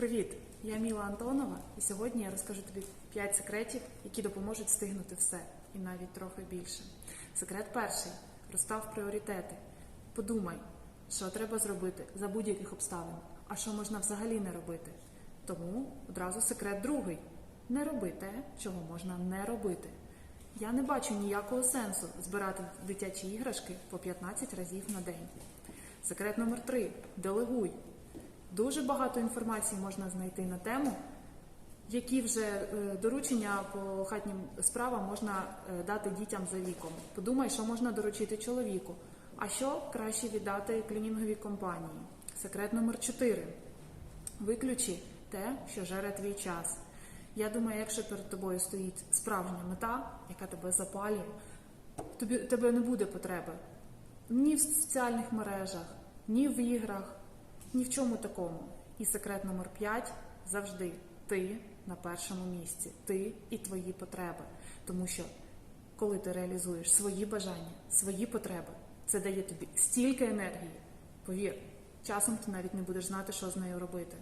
Привіт! Я Міла Антонова, і сьогодні я розкажу тобі 5 секретів, які допоможуть встигнути все і навіть трохи більше. Секрет перший розстав пріоритети. Подумай, що треба зробити за будь-яких обставин, а що можна взагалі не робити. Тому одразу секрет другий: не роби те, чого можна не робити. Я не бачу ніякого сенсу збирати дитячі іграшки по 15 разів на день. Секрет номер три делегуй. Дуже багато інформації можна знайти на тему, які вже е, доручення по хатнім справам можна е, дати дітям за віком. Подумай, що можна доручити чоловіку, а що краще віддати клінінговій компанії. Секрет номер 4. Виключи те, що жере твій час. Я думаю, якщо перед тобою стоїть справжня мета, яка тебе запалює, тобі тебе не буде потреби ні в соціальних мережах, ні в іграх, ні в чому такому. І секрет номер 5 завжди ти на першому місці, ти і твої потреби. Тому що коли ти реалізуєш свої бажання, свої потреби, це дає тобі стільки енергії. Повір, часом ти навіть не будеш знати, що з нею робити.